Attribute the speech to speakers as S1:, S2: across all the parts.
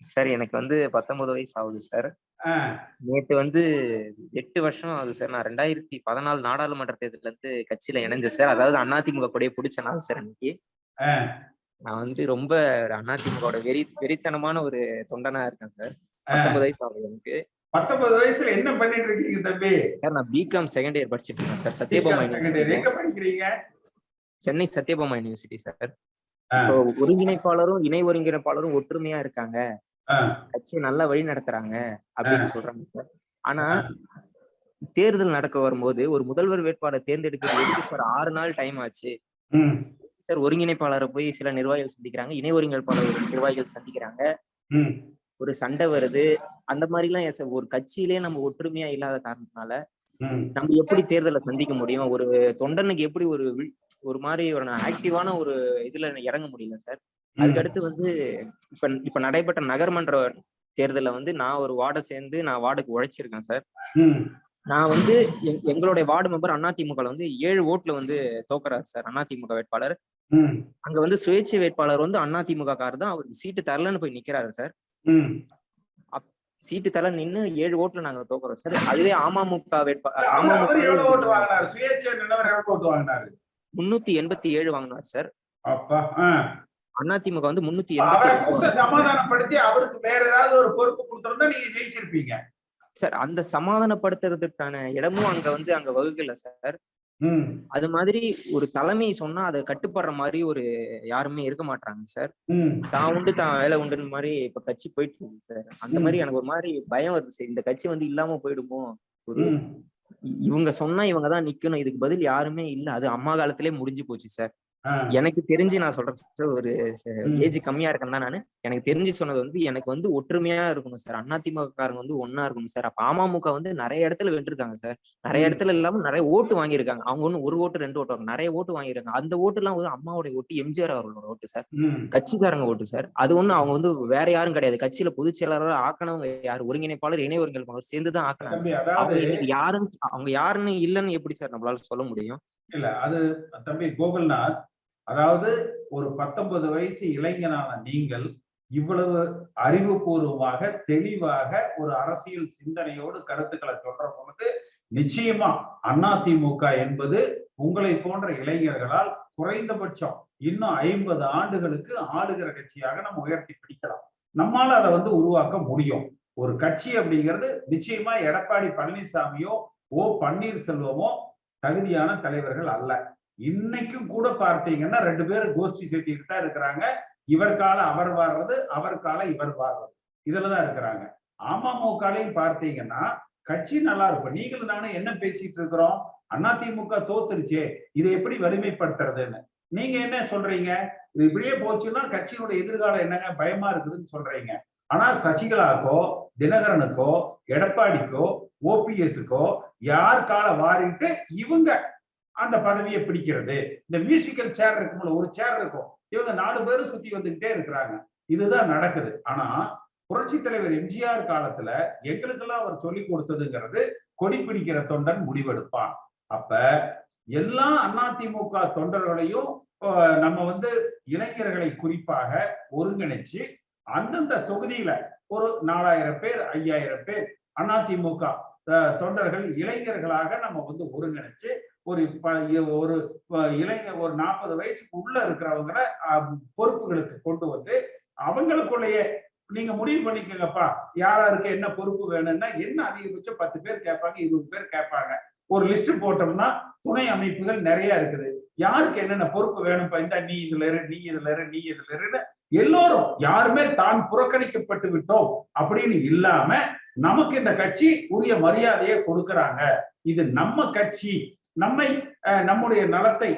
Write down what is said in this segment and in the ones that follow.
S1: Sir எனக்கு வந்து பத்தொன்பது வயசு ஆகுது சார். நேத்து வந்து எட்டு வருஷம் ஆகுது சார். நான் ரெண்டாயிரத்தி பதினாலு நாடாளுமன்ற தேர்தல்ல இருந்து கட்சியில இணைஞ்சேன் சார். அதாவது அதிமுக கூடயே பிடிச்ச நாள் சார் இன்னைக்கு. நான் வந்து ரொம்ப அதிமுகவோட வெறி வெறித்தனமான ஒரு தொண்டனா இருக்கேன் சார். பத்தொன்பது வயசு ஆகுது எனக்கு.
S2: பத்தொன்பது வயசுல என்ன பண்ணிட்டு இருக்கீங்க தம்பி?
S1: சார் நான் பிகாம் செகண்ட் இயர் படிச்சிட்டு இருக்கேன் சார். சத்யபாமா
S2: எங்க படிக்கிறீங்க?
S1: Chennai Sathyabama university sir. ஒருங்கிணைப்பாளரும் இணை ஒருங்கிணைப்பாளரும் ஒற்றுமையா இருக்காங்க. கட்சியை நல்லா வழி நடத்துறாங்க அப்படின்னு சொல்றாங்க ஆனா தேர்தல் நடக்க வரும்போது ஒரு முதல்வர் வேட்பாளர் தேர்ந்தெடுக்கிறது எப்படி சார் ஆறு நாள் டைம் ஆச்சு. சார் ஒருங்கிணைப்பாளரை போய் சில நிர்வாகிகள் சந்திக்கிறாங்க. இணை ஒருங்கிணைப்பாளர் ஒரு நிர்வாகிகள் சந்திக்கிறாங்க. ஒரு சண்டை வருது. அந்த மாதிரி எல்லாம் ஒரு கட்சியிலே நம்ம ஒற்றுமையா இல்லாத காரணத்தினால நம்ம எப்படி தேர்தலை சந்திக்க முடியும்? ஒரு தொண்டனுக்கு எப்படி ஒரு ஒரு மாதிரி ஒரு ஆக்டிவான ஒரு இதுல இறங்க முடியல சார்? அதுக்கடுத்து வந்து இப்ப இப்ப நடைபெற்ற நகர்மன்ற தேர்தல்ல வந்து நான் ஒரு வார்டை சேர்ந்து நான் வார்டுக்கு உழைச்சிருக்கேன் சார். நான் வந்து எங்- எங்களுடைய வார்டு மெம்பர் அதிமுக வந்து ஏழு ஓட்டுல வந்து தோக்குறாரு சார் அதிமுக வேட்பாளர். அங்க வந்து சுயேட்சை வேட்பாளர் வந்து அதிமுக கார் தான் அவருக்கு சீட்டு தரலன்னு போய் நிக்கிறாரு சார். சீட்டு தர நின்னு ஏழு ஓட்டுல நாங்க தோக்குறோம் சார். அதுவே அமமுக வேட்பா
S2: அவர் அவர் எவ்வளவு ஓட்டு
S1: அமமுக
S2: வாங்கினாரு? சுயேட்சை நிலவர் எவ்வளவு ஓட்டு வாங்கினாரு?
S1: முன்னூத்தி எண்பத்தி ஏழு வாங்கினார் சார். அதிமுக வந்து முன்னூத்தி எண்பத்தி
S2: சமாதானப்படுத்தி அவருக்கு வேற ஏதாவது ஒரு பொறுப்பு கொடுத்திருந்தா நீங்க ஜெயிச்சிருப்பீங்க.
S1: சார் அந்த சமாதானப்படுத்துறதுக்கான இடமும் அங்க வந்து அங்க வகுக்கல சார். அது மாதிரி ஒரு தலைமை சொன்னா அதை கட்டுப்படுற மாதிரி ஒரு யாருமே இருக்க மாட்டாங்க சார். தான் உண்டு தான் வேலை உண்டுன்னு மாதிரி இப்ப கட்சி போயிட்டு இருக்கு சார். அந்த. மாதிரி எனக்கு ஒரு மாதிரி பயம் வருது சார். இந்த கட்சி வந்து இல்லாம போயிடுமோ? ஒரு இவங்க சொன்னா இவங்க தான் நிக்கணும். இதுக்கு பதில் யாருமே இல்ல. அது அம்மா காலத்திலே முடிஞ்சு போச்சு சார். எனக்கு தெரிஞ்சு நான் சொல்றேன் சார் ஒரு. ஏஜ் கம்மியா இருக்கேன் தான் நானு. எனக்கு தெரிஞ்சு சொன்னது வந்து எனக்கு வந்து ஒற்றுமையா இருக்கணும் சார் அதிமுக காரங்க வந்து ஒன்னா இருக்கணும் சார் அப்ப அமமுக வந்து நிறைய இடத்துல வென்றிருக்காங்க சார் நிறைய. இடத்துல இல்லாம நிறைய ஓட்டு வாங்கியிருக்காங்க. அவங்க ஒண்ணு ஒரு ஓட்டு ரெண்டு ஓட்டு நிறைய ஓட்டு வாங்கியிருக்காங்க. அந்த ஓட்டு எல்லாம் வந்து அம்மாவுடைய ஓட்டு எம்ஜிஆர் அவர்களோட ஓட்டு சார். கட்சிக்காரங்க ஓட்டு சார் அது ஒண்ணு அவங்க வந்து வேற யாரும் கிடையாது. கட்சியில பொதுச் செயலாளர் ஆக்கணவங்க யாரு? ஒருங்கிணைப்பாளர் இணை ஒருங்கிணைப்பாளர் சேர்ந்துதான் இன்னைக்கு யாருன்னு அவங்க யாருன்னு இல்லைன்னு எப்படி சார் நம்மளால சொல்ல முடியும்?
S2: இல்ல அது தம்பி கோகுல்நாத் அதாவது ஒரு பத்தொன்பது வயசு இளைஞனான நீங்கள் இவ்வளவு அறிவுபூர்வமாக தெளிவாக ஒரு அரசியல் சிந்தனையோடு கருத்துக்களை சொல்ற பொழுது நிச்சயமா அதிமுக என்பது உங்களை போன்ற இளைஞர்களால் குறைந்தபட்சம் இன்னும் ஐம்பது ஆண்டுகளுக்கு ஆளுகிற கட்சியாக நம்ம உயர்த்தி பிடிக்கலாம். நம்மால அதை வந்து உருவாக்க முடியும். ஒரு கட்சி அப்படிங்கிறது நிச்சயமா எடப்பாடி பழனிசாமியோ ஓ பன்னீர்செல்வமோ தகுதியான தலைவர்கள் அல்ல. இன்னைக்கும் கூட பார்த்தீங்கன்னா ரெண்டு பேரும் கோஷ்டி சேர்த்திக்கிட்டு தான் இருக்கிறாங்க. இவர் கால அவர் வாடுறது அவர் கால இவர் வாடுறது இதுலதான் இருக்கிறாங்க. அமமுகலையும் பார்த்தீங்கன்னா கட்சி நல்லா இருக்கும். நீங்களும் நானும் என்ன பேசிட்டு இருக்கிறோம்? அதிமுக தோத்துருச்சே. இதை எப்படி வலிமைப்படுத்துறதுன்னு. நீங்க என்ன சொல்றீங்க? இது இப்படியே போச்சுன்னா கட்சியோட எதிர்காலம் என்னங்க? பயமா இருக்குதுன்னு சொல்றீங்க. ஆனா சசிகலாக்கோ தினகரனுக்கோ எடப்பாடிக்கோ ஓபிஎஸ்க்கோ யார் கால வாரிட்டு இவங்க அந்த பதவியை பிடிக்கிறது. இந்த மியூசிக்கல் சேர் இருக்கும்ல ஒரு சேர் இருக்கும். இவங்க நாலு பேரும் சுத்தி வந்துகிட்டே இருக்கிறாங்க. இதுதான் நடக்குது. ஆனா புரட்சி தலைவர் எம்ஜிஆர் காலத்துல எங்களுக்கெல்லாம் அவர் சொல்லி கொடுத்ததுங்கிறது கொடி பிடிக்கிற தொண்டன் முடிவெடுப்பான். அப்ப எல்லா அதிமுக தொண்டர்களையும் நம்ம வந்து இளைஞர்களை குறிப்பாக ஒருங்கிணைச்சு அந்தந்த தொகுதியில ஒரு நாலாயிரம் பேர் ஐயாயிரம் பேர் அதிமுக தொண்டர்கள் இளைஞர்களாக நம்ம வந்து ஒருங்கிணைச்சு ஒரு ப- ஒரு இளைஞர் ஒரு நாற்பது வயசுக்கு உள்ள இருக்கிறவங்கள பொறுப்புகளுக்கு கொண்டு வந்து அவங்களுக்குள்ளேயே நீங்க முடிவு பண்ணிக்கோங்கப்பா. யாராருக்கு என்ன பொறுப்பு வேணும்னா என்ன அதிகபட்சம் பத்து பேர் கேட்பாங்க இருபது பேர் கேட்பாங்க. ஒரு லிஸ்ட் போட்டோம்னா துணை அமைப்புகள் நிறைய இருக்குது. யாருக்கு என்னென்ன பொறுப்பு வேணும்ப்பா? இந்த நீ இதுல இரு நீ இதுல இரு நீ இதுல இருன்னு எல்லோரும் யாருமே தான் புறக்கணிக்கப்பட்டு விட்டோம் அப்படின்னு இல்லாம நமக்கு இந்த கட்சி உரிய மரியாதையை கொடுக்கறாங்க. இது நம்ம கட்சி. நம்மை நம்முடைய நலத்தை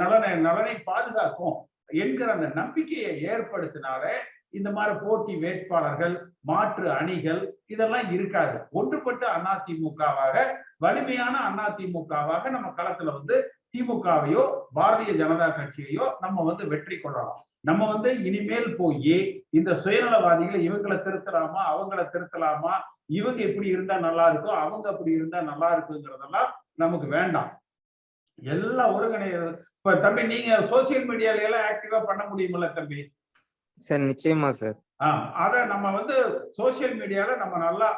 S2: நலனை நலனை பாதுகாக்கும் என்கிற அந்த நம்பிக்கையை ஏற்படுத்தினாலே இந்த மாதிரி போட்டி வேட்பாளர்கள் மாற்று அணிகள் இதெல்லாம் இருக்காது. ஒன்றுபட்ட அதிமுகவாக வலிமையான அதிமுகவாக நம்ம களத்துல வந்து திமுகவையோ பாரதிய ஜனதா கட்சியையோ நம்ம வந்து வெற்றி கொள்ளலாம். நம்ம வந்து இனிமேல் போய் இந்த சுயநலவாதிகளை இவங்களை திருத்தலாமா அவங்கள திருத்தலாமா இவங்க இப்படி இருந்தா நல்லா இருக்கும் அவங்க அப்படி இருந்தா நல்லா இருக்குங்கிறதெல்லாம் நமக்கு வேண்டாம். எல்லா ஒருங்கிணை இப்ப தம்பி நீங்க சோசியல் மீடியால எல்லாம் ஆக்டிவா பண்ண முடியுமில்ல தம்பி?
S1: சார் நிச்சயமா சார்.
S2: ஆஹ் அத நம்ம வந்து சோசியல் மீடியால நம்ம நல்லா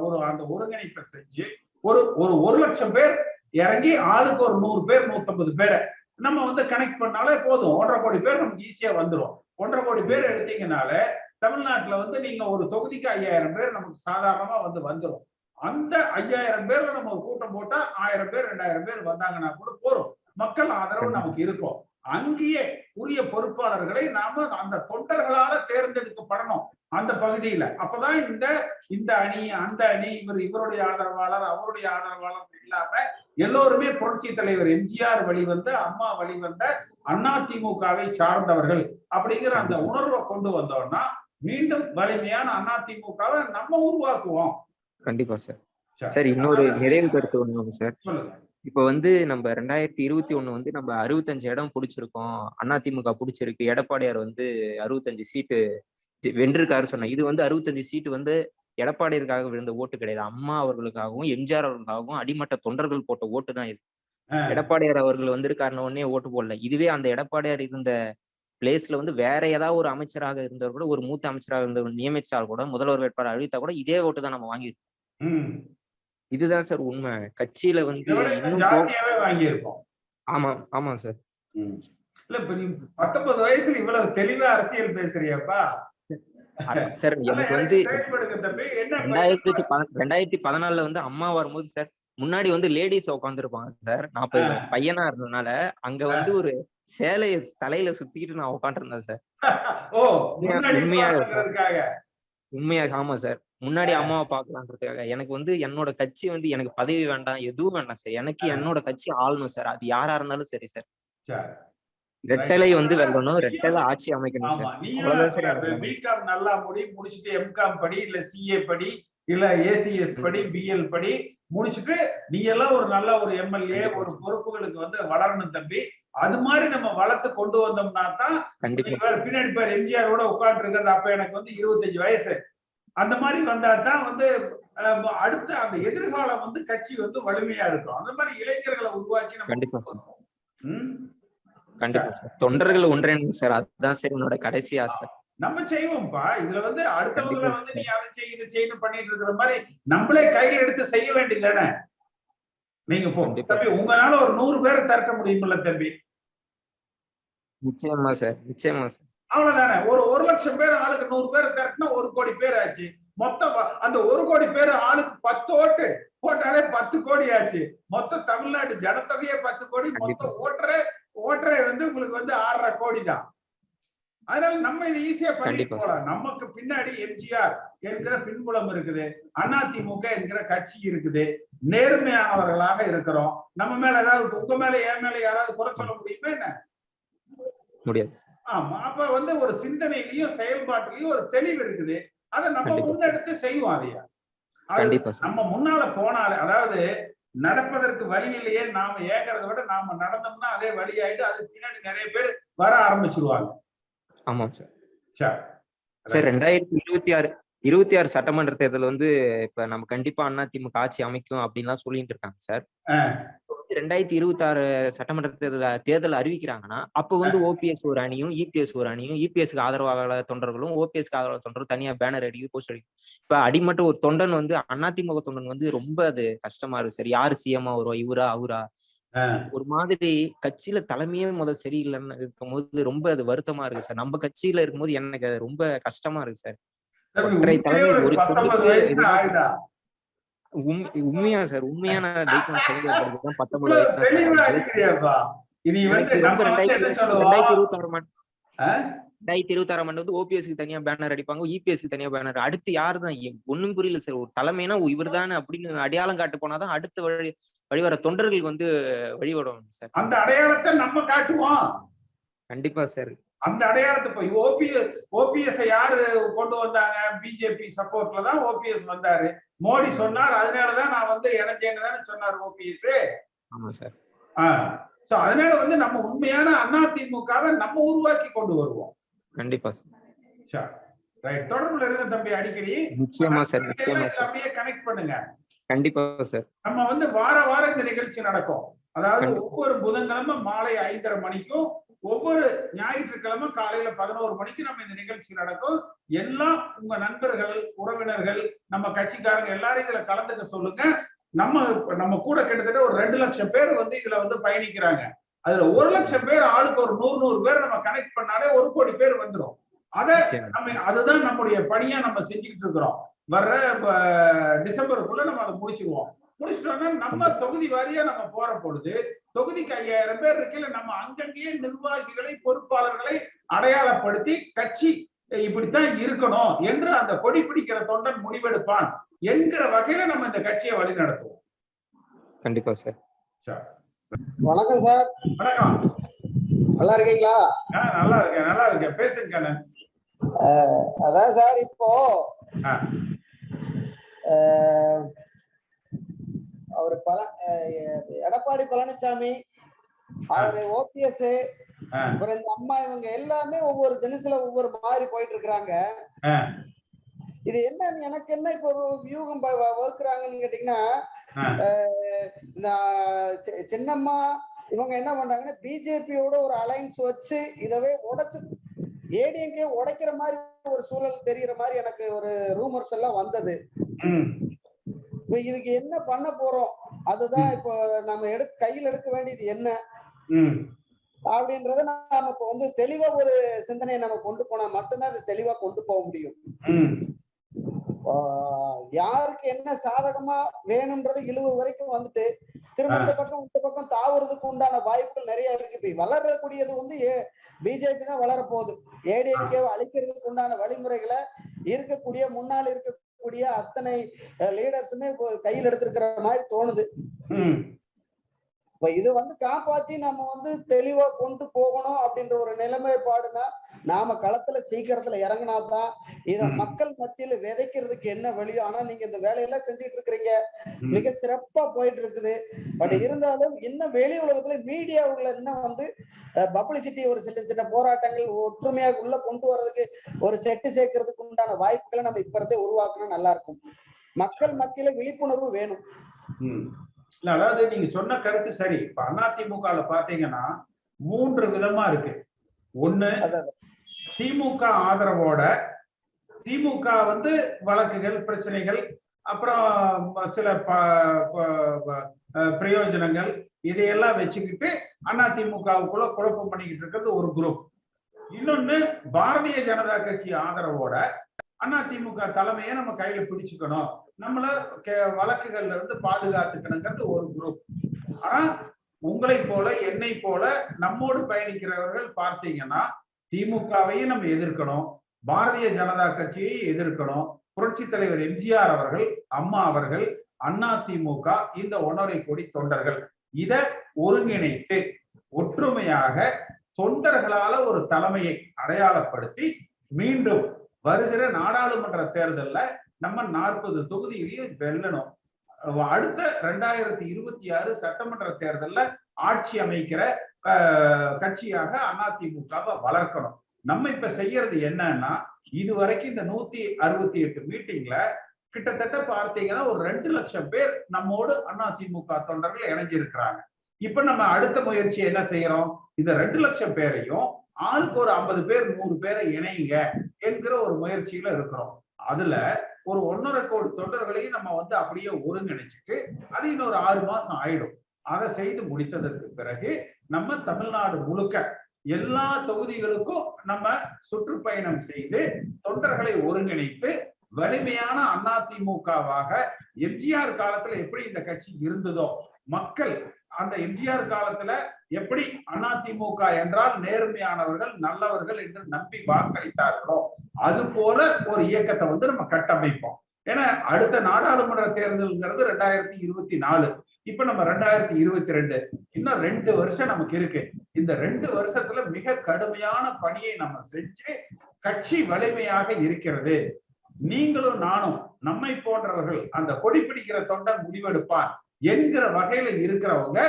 S2: ஒரு அந்த ஒருங்கிணைப்பை செஞ்சு ஒரு ஒரு ஒரு லட்சம் பேர் இறங்கி ஆளுக்கு ஒரு நூறு பேர் நூத்தம்பது பேரை நம்ம வந்து கனெக்ட் பண்ணாலே போதும். ஒன்றரை கோடி பேர் நமக்கு ஈஸியா வந்துரும். ஒன்றரை கோடி பேர் எடுத்தீங்கனால தமிழ்நாட்டுல வந்து நீங்க ஒரு தொகுதிக்கு ஐயாயிரம் பேர் நமக்கு சாதாரணமா வந்து வந்துரும். அந்த ஐயாயிரம் பேர்ல நம்ம கூட்டம் போட்டா ஆயிரம் பேர் ரெண்டாயிரம் பேர் வந்தாங்கன்னா கூட போறோம். மக்கள் ஆதரவு நமக்கு இருக்கும். அங்கேயே உரிய பொறுப்பாளர்களை நாம அந்த தொண்டர்களால தேர்ந்தெடுக்கப்படணும். அந்த பகுதியில. அப்பதான் இந்த இந்த அணி அந்த அணி இவர் இவருடைய ஆதரவாளர் அவருடைய ஆதரவாளர் இல்லாம எல்லோருமே புரட்சி தலைவர் எம்ஜிஆர் வழிவந்த அம்மா வழிவந்த திமுகவை சார்ந்தவர்கள் அப்படிங்கிற அந்த உணர்வை கொண்டு வந்தோம்னா மீண்டும் வலிமையான அதிமுகவை நம்ம உருவாக்குவோம்.
S1: கண்டிப்பா சார்
S2: சரி.
S1: இன்னொரு நிறைவு கருத்து ஒண்ணு சார் இப்ப வந்து நம்ம ரெண்டாயிரத்தி இருபத்தி ஒண்ணு வந்து நம்ம அறுபத்தஞ்சு இடம் பிடிச்சிருக்கோம். அதிமுக பிடிச்சிருக்கு. எடப்பாடியார் வந்து அறுபத்தஞ்சு சீட்டு வென்றிருக்காரு சொன்ன இது வந்து அறுபத்தஞ்சு சீட்டு வந்து எடப்பாடியருக்காக விழுந்த ஓட்டு கிடையாது. அம்மா அவர்களுக்காகவும் எம்ஜிஆர் அவர்களுக்காகவும் அடிமட்ட தொண்டர்கள் போட்ட ஓட்டு தான் இது. எடப்பாடியார் அவர்கள் வந்திருக்காருன உடனே ஓட்டு போடல. இதுவே அந்த எடப்பாடியார் இருந்த பிளேஸ்ல வந்து வேற ஏதாவது ஒரு அமைச்சராக இருந்தவர் கூட ஒரு மூத்த அமைச்சராக இருந்தவர் நியமிச்சால் கூட முதல்வர் வேட்பாளர் அறிவித்தா கூட இதே ஓட்டு தான் நம்ம வாங்கி
S2: ம்.
S1: இதுதான் சார் உண்மை. கட்சியில வந்து
S2: வாங்கியிருக்கோம்.
S1: ஆமா ஆமா சார்.
S2: இல்ல பத்தொன்பது வயசுல இவ்வளவு தெளிவா அரசியல் பேசுறியப்பா.
S1: சார் எனக்கு வந்து ரெண்டாயிரத்தி ரெண்டாயிரத்தி பதினாலுல வந்து அம்மா வரும்போது சார் முன்னாடி வந்து லேடிஸ் உட்காந்துருப்பாங்க சார். நான். பையனா இருந்ததுனால அங்க வந்து ஒரு சேலைய தலையில சுத்திக்கிட்டு நான் உட்காந்துருந்தேன் சார்.
S2: ஓ முன்னாடி
S1: உண்மையா ஆமா சார். முன்னாடி அம்மாவை பாக்கலான்றதுக்காக எனக்கு வந்து என்னோட கட்சி வந்து எனக்கு பதவி வேண்டாம் எதுவும் வேண்டாம் சார். எனக்கு என்னோட கட்சி ஆளணும் சார். அது யாரா இருந்தாலும் சரி சார். ரெட்டலை வந்து வெல்லணும். ரெட்டலை ஆட்சி அமைக்கணும் சார்.
S2: பிகாம் நல்லா முடி முடிச்சுட்டு எம்காம் படி இல்ல சிஏ படி இல்ல ஏசிஎஸ் படி பிஎல் படி முடிச்சுட்டு நீ எல்லாம் ஒரு நல்ல ஒரு எம்எல்ஏ ஒரு. பொறுப்புகளுக்கு வந்து வளரணும் தம்பி. அது மாதிரி நம்ம வளர்த்து கொண்டு வந்தோம்னா தான் பின்னாடி பாரு எம்ஜிஆரோட உட்கார்ந்து இருக்கிறது. அப்ப எனக்கு வந்து இருபத்தஞ்சு வயசு. அந்த மாதிரி வந்தா தான் வந்து அடுத்த அந்த எதிர்காலம் வந்து கட்சி வந்து வலிமையா இருக்கும். அந்த மாதிரி இளைஞர்களை உருவாக்கி நம்ம
S1: கண்டிப்பா? கண்டிப்பா சார். தொண்டர்கள் ஒன்றிணைங்க சார். அதுதான் சார் என்னோட கடைசி ஆசை.
S2: நம்ம செய்வோம்ப்பா. இதுல வந்து அடுத்தவங்களை. வந்து நீ அதை செய் இது செய்யணும் பண்ணிட்டு இருக்கிற மாதிரி நம்மளே கையில எடுத்து செய்ய வேண்டியதுதானே நீங்க தம்பி. உங்களால ஒரு நூறு பேரை திரட்ட முடியுமில்ல தம்பி.
S1: நிச்சயமா சார் நிச்சயமா சார்.
S2: அவ்வளவுதானே? ஒரு ஒரு லட்சம் பேர் ஆளுக்கு நூறு பேரை திரட்டினா ஒரு கோடி பேர் ஆச்சு. மொத்தம் அந்த ஒரு கோடி பேர் ஆளுக்கு பத்து ஓட்டு போட்டாலே பத்து கோடி ஆச்சு. மொத்த தமிழ்நாடு ஜனத்தொகையே பத்து கோடி மொத்த ஓட்டரே ஓட்டரே வந்து உங்களுக்கு வந்து ஆறரை கோடி தான். அதனால நம்ம இது ஈஸியா
S1: கண்டிப்பா
S2: போலாம். நமக்கு பின்னாடி எம்ஜிஆர் என்கிற பின்புலம் இருக்குது. அதிமுக என்கிற கட்சி இருக்குது. நேர்மையானவர்களாக இருக்கிறோம். நம்ம மேல ஏதாவது உங்க மேல என் மேல யாராவது குறை சொல்ல முடியுமா என்ன?
S1: முடியாது.
S2: ஆமா. அப்ப வந்து ஒரு சிந்தனையிலயும் செயல்பாட்டிலையும் ஒரு தெளிவு இருக்குது. அதை நம்ம. முன்னெடுத்து செய்வோம் அதையா. நம்ம முன்னால போனாலே அதாவது நடப்பதற்கு வழி இல்லையே நாம ஏங்கறத விட நாம நடந்தோம்னா அதே வழி ஆயிட்டு அதுக்கு பின்னாடி நிறைய பேர் வர ஆரம்பிச்சிருவாங்க.
S1: ஆமாம்
S2: சார்.
S1: சரி ரெண்டாயிரத்தி இருபத்தி ஆறு இருபத்தி ஆறு சட்டமன்ற தேர்தல் வந்து இப்ப நம்ம கண்டிப்பா அதிமுக ஆட்சி அமைக்கும் அப்படின்லாம் சொல்லிட்டு இருக்காங்க சார். ரெண்டாயிரத்தி இருபத்தி ஆறு சட்டமன்ற தேர்தல் தேர்தல் அறிவிக்கிறாங்கன்னா அப்ப வந்து ஓபிஎஸ் ஒரு அணியும் இபிஎஸ் ஒரு அணியும் இபிஎஸ்க்கு ஆதரவாக தொண்டர்களும் ஓபிஎஸ்க்கு ஆதரவாக தொண்டரும் தனியா பேனர் அடிக்குது போஸ்டர் அடிக்குது. இப்ப அடிமட்ட ஒரு தொண்டன் வந்து அதிமுக தொண்டன் வந்து ரொம்ப அது கஷ்டமா இருக்கு சார். யாரு சிஎம்மா வருவா இவரா அவரா. ஒரு மாதிரி கட்சியில தலைமையே முதல் சரியில்லைன்னு இருக்கும்போது ரொம்ப அது வருத்தமா இருக்கு சார். நம்ம கட்சியில இருக்கும்போது எனக்கு அது ரொம்ப கஷ்டமா இருக்கு சார். ஒற்றை தலைமை
S2: ஒரு
S1: உண்மையா சார். உண்மையான தெய்வம் செயல்படுறது தான் பத்தொன்பது வயசு தான் சார். ரெண்டாயிரத்தி இருபத்தி ஆறு? ரெண்டாயிரத்தி இருபத்தி ஆறாம் ஆண்டு வந்து ஓபிஎஸ்க்கு தனியா பேனர் அடிப்பாங்க இபிஎஸ்க்கு தனியா பேனர் அடுத்து யாரு தான் ஒண்ணும் புரியல சார் ஒரு தலைமைனா இவர் தானே அப்படின்னு அடையாளம் காட்டு போனாதான் அடுத்த வழி வழிவர தொண்டர்களுக்கு வந்து வழிபடும் சார்
S2: அந்த அடையாளத்தை நம்ம காட்டுவோம்.
S1: கண்டிப்பா சார்
S2: அந்த அடையாளத்தை போய் ஓபிஎஸ் ஓபிஎஸ் யாரு கொண்டு வந்தாங்க? பிஜேபி சப்போர்ட்ல தான் ஓபிஎஸ் வந்தாரு. மோடி சொன்னார் அதனாலதான் நான் வந்து இணைஞ்சேன்னு தானே சொன்னார் ஓபிஎஸ்
S1: ஆமா சார்
S2: சோ அதனால வந்து நம்ம உண்மையான அதிமுகவை நம்ம உருவாக்கி கொண்டு வருவோம்.
S1: கண்டிப்பா சார்.
S2: ரைட் தொடர்புல இருங்க தம்பி அடிக்கடி.
S1: நிச்சயமா சார் நிச்சயமா சார்.
S2: அப்படியே கனெக்ட் பண்ணுங்க.
S1: கண்டிப்பா சார்.
S2: நம்ம வந்து வார வாரம் இந்த நிகழ்ச்சி நடக்கும். அதாவது. ஒவ்வொரு புதன்கிழமை மாலை ஐந்தரை மணிக்கும் ஒவ்வொரு ஞாயிற்றுக்கிழமை காலையில பதினோரு மணிக்கு நம்ம இந்த நிகழ்ச்சி நடக்கும். எல்லாம் உங்க நண்பர்கள் உறவினர்கள் நம்ம கட்சிக்காரங்க எல்லாரும் இதுல கலந்துக்க சொல்லுங்க. நம்ம நம்ம கூட கிட்டத்தட்ட ஒரு ரெண்டு லட்சம் பேர் வந்து இதுல வந்து பயணிக்கிறாங்க. அதுல ஒரு லட்சம் பேர் ஆளுக்கு ஒரு நூறு நூறு பேர் நம்ம கனெக்ட் பண்ணாலே ஒரு கோடி பேர் வந்துரும். அத. நம்ம அதுதான் நம்முடைய பணியா நம்ம செஞ்சுக்கிட்டு இருக்கிறோம். வர்ற டிசம்பருக்குள்ள நம்ம அதை முடிச்சிருவோம். முடிச்சிட்டோம்னா நம்ம தொகுதி வாரியா நம்ம போற பொழுது தொகுதிக்கு ஐயாயிரம் பேர் இருக்கையில நம்ம அங்கங்கேயே நிர்வாகிகளை பொறுப்பாளர்களை அடையாளப்படுத்தி கட்சி இப்படித்தான் இருக்கணும் என்று அந்த கொடி பிடிக்கிற தொண்டன் முடிவெடுப்பான் என்கிற வகையில நம்ம இந்த கட்சியை வழி நடத்துவோம்
S1: கண்டிப்பா சார்.
S2: சரி.
S3: வணக்கம் சார்.
S2: வணக்கம்.
S3: நல்லா இருக்கீங்களா?
S2: நல்லா இருக்கேன் நல்லா இருக்கேன். பேசுங்க
S3: அதான் சார் இப்போ அவர் பல எடப்பாடி பழனிசாமி அவரு ஓபிஎஸ். அப்புறம் இந்த அம்மா இவங்க எல்லாமே ஒவ்வொரு தினசுல ஒவ்வொரு மாதிரி போயிட்டு இருக்கிறாங்க. இது என்ன எனக்கு என்ன இப்போ ஒரு வியூகம் வகுக்குறாங்கன்னு கேட்டீங்கன்னா சின்னம்மா இவங்க என்ன பண்றாங்கன்னா பிஜேபியோட ஒரு அலைன்ஸ் வச்சு இதவே உடைச்சு ஏடிஎம்கே உடைக்கிற மாதிரி ஒரு சூழல் தெரிகிற மாதிரி எனக்கு ஒரு ரூமர்ஸ் எல்லாம் வந்தது. இதுக்கு என்ன பண்ண போறோம்? அதுதான் இப்போ நம்ம எடு கையில் எடுக்க வேண்டியது என்ன. அப்படின்றத நாம இப்போ வந்து தெளிவா ஒரு சிந்தனையை நம்ம கொண்டு போனா மட்டும்தான் அதை தெளிவா கொண்டு போக முடியும். யாருக்கு என்ன சாதகமா வேணும்ன்றது இழுவு வரைக்கும் வந்துட்டு திரும்ப இந்த பக்கம் இந்த பக்கம் தாவுறதுக்கு உண்டான வாய்ப்புகள் நிறைய இருக்கு. வளரக்கூடியது வந்து பிஜேபி தான் வளர போகுது ஏடிஎம்கே அழிக்கிறதுக்கு உண்டான வழிமுறைகளை இருக்கக்கூடிய முன்னால் இருக்கக்கூடிய அத்தனை லீடர்ஸுமே கையில் எடுத்திருக்கிற மாதிரி தோணுது. இப்ப இது வந்து காப்பாத்தி நம்ம வந்து தெளிவா கொண்டு போகணும் அப்படின்ற ஒரு நிலைமைப்பாடுனா நாம களத்துல சீக்கிரத்துல இறங்கினா தான் இத. மக்கள் மத்தியில விதைக்கிறதுக்கு என்ன வழியோ ஆனா நீங்க இந்த வேலையெல்லாம் செஞ்சுட்டு இருக்கிறீங்க. மிக சிறப்பா போயிட்டு இருக்குது பட். இருந்தாலும் இன்னும் வெளி உலகத்துல மீடியாவுல இன்னும் வந்து பப்ளிசிட்டி ஒரு சின்ன சின்ன போராட்டங்கள் ஒற்றுமையாக உள்ள கொண்டு வர்றதுக்கு ஒரு செட்டு சேர்க்கறதுக்கு உண்டான வாய்ப்புகளை நம்ம இப்ப இருந்தே உருவாக்கணும் நல்லா இருக்கும் மக்கள் மத்தியில விழிப்புணர்வு வேணும்.
S2: இல்ல அதாவது நீங்க சொன்ன கருத்து சரி இப்ப அதிமுகல பாத்தீங்கன்னா மூன்று விதமா இருக்கு ஒண்ணு திமுக ஆதரவோட திமுக வந்து வழக்குகள் பிரச்சனைகள் அப்புறம் சில ப- பிரயோஜனங்கள் இதையெல்லாம் வச்சுக்கிட்டு அண்ணா திமுகவுக்குள்ள குழப்பம் பண்ணிக்கிட்டு இருக்கிறது ஒரு குரூப் இன்னொன்னு பாரதிய ஜனதா கட்சி ஆதரவோட திமுக தலைமையை நம்ம கையில பிடிச்சுக்கணும். நம்மள கே- வழக்குகள்ல இருந்து பாதுகாத்துக்கணுங்கிறது ஒரு குரூப் ஆனா உங்களை போல என்னை போல நம்மோடு பயணிக்கிறவர்கள் பார்த்தீங்கன்னா திமுகவையும் நம்ம எதிர்க்கணும். பாரதிய ஜனதா கட்சியை எதிர்க்கணும். புரட்சி தலைவர் எம்ஜிஆர் அவர்கள் அம்மா அவர்கள் அண்ணா திமுக இந்த ஒன்றரை கோடி தொண்டர்கள். இத ஒருங்கிணைத்து ஒற்றுமையாக தொண்டர்களால ஒரு தலைமையை அடையாளப்படுத்தி மீண்டும் வருகிற நாடாளுமன்ற தேர்தல்ல நம்ம நாற்பது தொகுதிகளையும் வெல்லணும். அடுத்த ரெண்டாயிரத்தி இருபத்தி ஆறு சட்டமன்ற தேர்தல்ல ஆட்சி அமைக்கிற கட்சியாக அதிமுகவை வளர்க்கணும். நம்ம இப்ப செய்யறது என்னன்னா இது வரைக்கும் இந்த நூத்தி அறுபத்தி எட்டு மீட்டிங்ல கிட்டத்தட்ட பார்த்தீங்கன்னா ஒரு ரெண்டு லட்சம் பேர் நம்மோடு அதிமுக தொண்டர்கள் இணைஞ்சிருக்கிறாங்க. இப்ப நம்ம அடுத்த முயற்சி என்ன செய்யறோம்? இந்த ரெண்டு லட்சம் பேரையும் ஆளுக்கு ஒரு ஐம்பது பேர் நூறு பேரை இணையுங்க என்கிற ஒரு முயற்சியில இருக்கிறோம். அதுல ஒரு ஒன்னரை கோடி தொண்டர்களையும் நம்ம வந்து அப்படியே ஒருங்கிணைச்சிட்டு அது இன்னொரு ஆறு மாசம் ஆயிடும். அதை செய்து முடித்ததற்கு பிறகு நம்ம தமிழ்நாடு முழுக்க எல்லா தொகுதிகளுக்கும் நம்ம சுற்றுப்பயணம் செய்து தொண்டர்களை ஒருங்கிணைத்து வலிமையான அதிமுகவாக எம்ஜிஆர் காலத்துல எப்படி இந்த கட்சி இருந்ததோ மக்கள் அந்த எம்ஜிஆர் காலத்துல எப்படி அதிமுக என்றால் நேர்மையானவர்கள் நல்லவர்கள் என்று நம்பி வாக்களித்தார்களோ அது போல ஒரு இயக்கத்தை வந்து நம்ம கட்டமைப்போம். ஏன்னா அடுத்த நாடாளுமன்ற தேர்தல்ங்கிறது ரெண்டாயிரத்தி இருபத்தி நாலு. இப்ப நம்ம ரெண்டாயிரத்தி இருபத்தி ரெண்டு இன்னும் ரெண்டு வருஷம் நமக்கு இருக்கு. இந்த ரெண்டு வருஷத்துல மிக கடுமையான பணியை நம்ம செஞ்சு கட்சி வலிமையாக இருக்கிறது. நீங்களும் நானும் நம்மை போன்றவர்கள் அந்த கொடி பிடிக்கிற தொண்டன் முடிவெடுப்பார் என்கிற வகையில இருக்கிறவங்க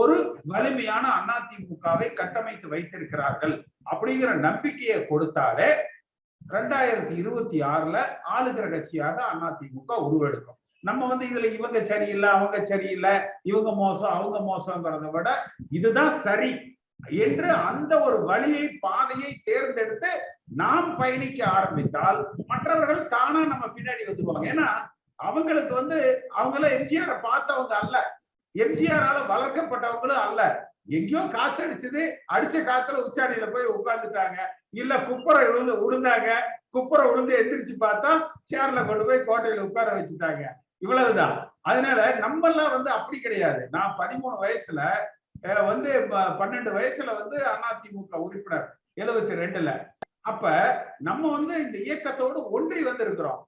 S2: ஒரு வலிமையான அதிமுகவை கட்டமைத்து வைத்திருக்கிறார்கள் அப்படிங்கிற நம்பிக்கையை கொடுத்தாலே ரெண்டாயிரத்தி இருபத்தி ஆறுல ஆளுகிற கட்சியாக அதிமுக உருவெடுக்கும். நம்ம வந்து இதுல இவங்க சரியில்லை அவங்க சரியில்லை இவங்க மோசம் அவங்க மோசங்கிறத விட இதுதான் சரி என்று அந்த ஒரு வழியை பாதையை தேர்ந்தெடுத்து நாம் பயணிக்க ஆரம்பித்தால் மற்றவர்கள் தானா நம்ம பின்னாடி வந்துருவாங்க. ஏன்னா அவங்களுக்கு வந்து அவங்கள எம்ஜிஆரை பார்த்தவங்க அல்ல. எம்ஜிஆரால வளர்க்கப்பட்டவங்களும் அல்ல. எங்கேயோ காத்தடிச்சது அடிச்ச காத்துல உச்சாணியில போய் உட்கார்ந்துட்டாங்க. இல்ல குப்பரை விழுந்து விழுந்தாங்க குப்பரை விழுந்து எந்திரிச்சு பார்த்தா சேர்ல கொண்டு போய் கோட்டையில உட்கார வச்சுட்டாங்க. இவ்வளவுதான். அதனால நம்ம எல்லாம் வந்து அப்படி கிடையாது. நான் பதிமூணு வயசுல வந்து ப- பன்னெண்டு வயசுல வந்து அதிமுக உறுப்பினர் எழுபத்தி ரெண்டுல அப்ப நம்ம வந்து இந்த இயக்கத்தோடு ஒன்றி வந்திருக்கிறோம்.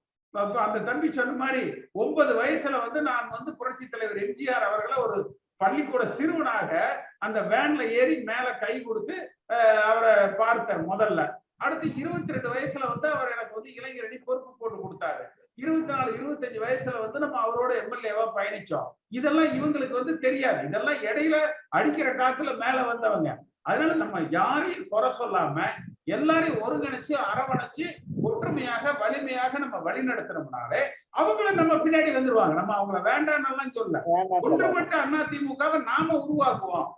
S2: அந்த தம்பி சொன்ன மாதிரி ஒன்பது வயசுல வந்து நான் வந்து புரட்சி தலைவர் எம்ஜிஆர் அவர்களை ஒரு பள்ளிக்கூட சிறுவனாக அந்த வேன்ல ஏறி மேல கை கொடுத்து அவரை பார்த்தேன் முதல்ல. அடுத்து இருபத்தி ரெண்டு வயசுல வந்து அவர் எனக்கு வந்து இளைஞரணி பொறுப்பு போட்டு கொடுத்தாரு. இருபத்தி நாலு இருபத்தஞ்சு வயசுல வந்து நம்ம அவரோட எம்எல்ஏவா பயணிச்சோம். இதெல்லாம் இவங்களுக்கு வந்து தெரியாது. இதெல்லாம் இடையில அடிக்கிற காத்துல மேல வந்தவங்க. அதனால நம்ம யாரையும் குறை சொல்லாம எல்லாரையும் ஒருங்கிணைச்சு அரவணைச்சு ஒற்றுமையாக வலிமையாக நம்ம வழி நடத்தினோம்னாலே அவங்கள நம்ம பின்னாடி வந்துருவாங்க. நம்ம அவங்கள வேண்டாம்னு சொல்ல ஒன்றுபட்ட அண்ணா திமுகவை நாம உருவாக்குவோம்.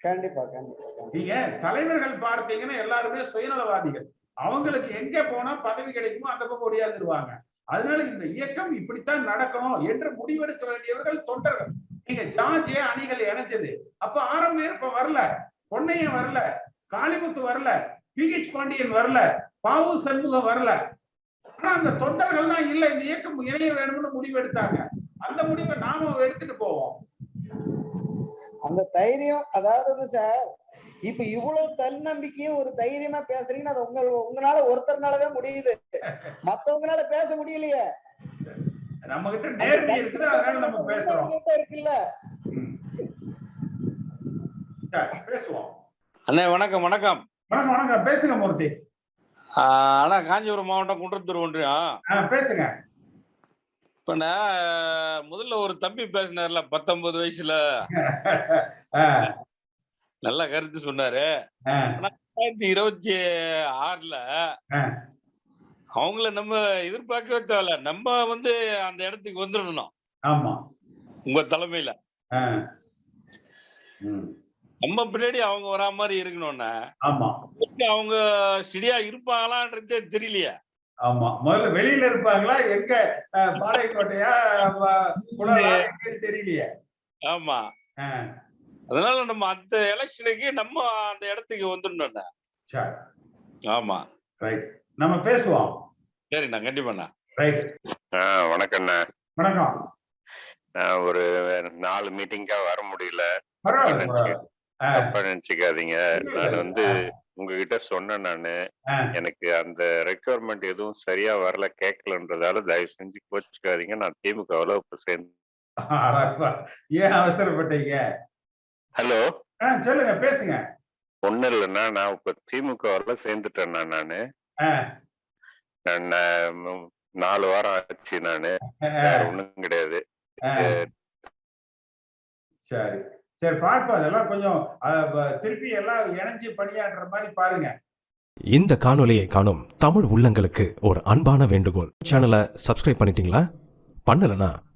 S3: கண்டிப்பா கண்டிப்பா.
S2: நீங்க தலைவர்கள் பார்த்தீங்கன்னா எல்லாருமே சுயநலவாதிகள். அவங்களுக்கு எங்க போனா பதவி கிடைக்குமோ அந்த பக்கம் ஒடியாந்துருவாங்க அதனால இந்த இயக்கம் இப்படித்தான் நடக்கணும் என்று முடிவெடுக்க வேண்டியவர்கள் தொண்டர்கள். நீங்க ஜார்ஜ் அணிகள் இணைஞ்சது. அப்ப ஆரம்பம் இப்ப வரல. பொன்னையன் வரல. காளிமுத்து வரல. பிஹெச் பாண்டியன் வரல. பாவு சண்முகம் வரல. ஆனா அந்த தொண்டர்கள் தான் இல்ல இந்த இயக்கம் இணைய வேணும்னு முடிவெடுத்தாங்க. அந்த முடிவை நாம எடுத்துட்டு போவோம்.
S3: அந்த தைரியம் அதாவது சார் இப்ப இவ்வளவு தன்னம்பிக்கையும் ஒரு தைரியமா பேசுறீங்கன்னா அது உங்க உங்களால ஒருத்தர்னாலதான் முடியுது. மத்தவங்களால பேச முடியலையே.
S2: நம்ம கிட்ட நேர்மை இருக்குது அதனால நம்ம பேசுறோம்.
S3: உங்ககிட்ட இருக்குல்ல.
S2: பேசுவோம்.
S4: அண்ணே வணக்கம் வணக்கம்.
S2: வணக்கம் வணக்கம். பேசுங்க மூர்த்தி.
S4: அண்ணா காஞ்சிபுரம் மாவட்டம் குன்றத்தூர் ஒன்றியம்
S2: ஆ, பேசுங்க.
S4: இப்ப நான் முதல்ல ஒரு தம்பி பேசினார்ல பத்தொன்பது வயசுல. நல்ல கருத்து சொன்னாரு. ரெண்டாயிரத்தி இருபத்தி ஆறுல. அவங்கள நம்ம எதிர்பார்க்கவே தேவையில்ல நம்ம வந்து அந்த இடத்துக்கு வந்துடணும்.
S2: ஆமா.
S4: உங்க தலைமையில. நம்ம பின்னாடி அவங்க வரா மாதிரி இருக்கணும்னா.
S2: ஆமா.
S4: அவங்க ஸ்டெடியா இருப்பாங்களான்றதே தெரியலையே.
S2: ஆமா. முதல்ல வெளியில இருப்பாங்களா? எங்க எங்கன்னு தெரியலையே.
S4: ஆமா. அதனால நம்ம அந்த எலெக்ஷனுக்கு நம்ம அந்த இடத்துக்கு வந்துடணும்ண்ணா.
S2: சரி
S4: ஆமா.
S2: ரைட். நம்ம பேசுவோம்.
S4: சரிண்ணா கண்டிப்பாண்ணா.
S2: ரைட்.
S5: ஆ வணக்கண்ணா
S2: வணக்கம்.
S5: நான் ஒரு நாலு மீட்டிங்கா வர முடியல. தப்பா நினைச்சுக்காதீங்க. நான் வந்து உங்ககிட்ட சொன்னேன் நானு. எனக்கு அந்த ரெக்குவயர்மெண்ட் எதுவும் சரியா வரல கேட்கலன்றதால தயவு செஞ்சு கோச்சுக்காதீங்க. நான் திமுகவுல இப்ப சேர்ந்து.
S2: ஏன் அவசரப்பட்டீங்க?
S5: ஹலோ.
S2: ஆ, சொல்லுங்க பேசுங்க.
S5: ஒண்ணு இல்லைன்னா நான் இப்ப திமுகவுல சேர்ந்துட்டேன்னா நானு.
S2: ஆ,
S5: நான் நான் நாலு வாரம் ஆச்சு நானு.
S2: ஆ,
S5: வேற ஒண்ணும் கிடையாது.
S2: ஆ. சரி. சரி பார்ப்போம். அதெல்லாம் கொஞ்சம் ப- திருப்பி எல்லாம் இணைஞ்சு பணியாற்றுற மாதிரி பாருங்க.
S6: இந்த காணொளியை காணும் தமிழ் உள்ளங்களுக்கு ஒரு அன்பான வேண்டுகோள். சேனலை சப்ஸ்கிரைப் பண்ணிட்டீங்களா? பண்ணலனா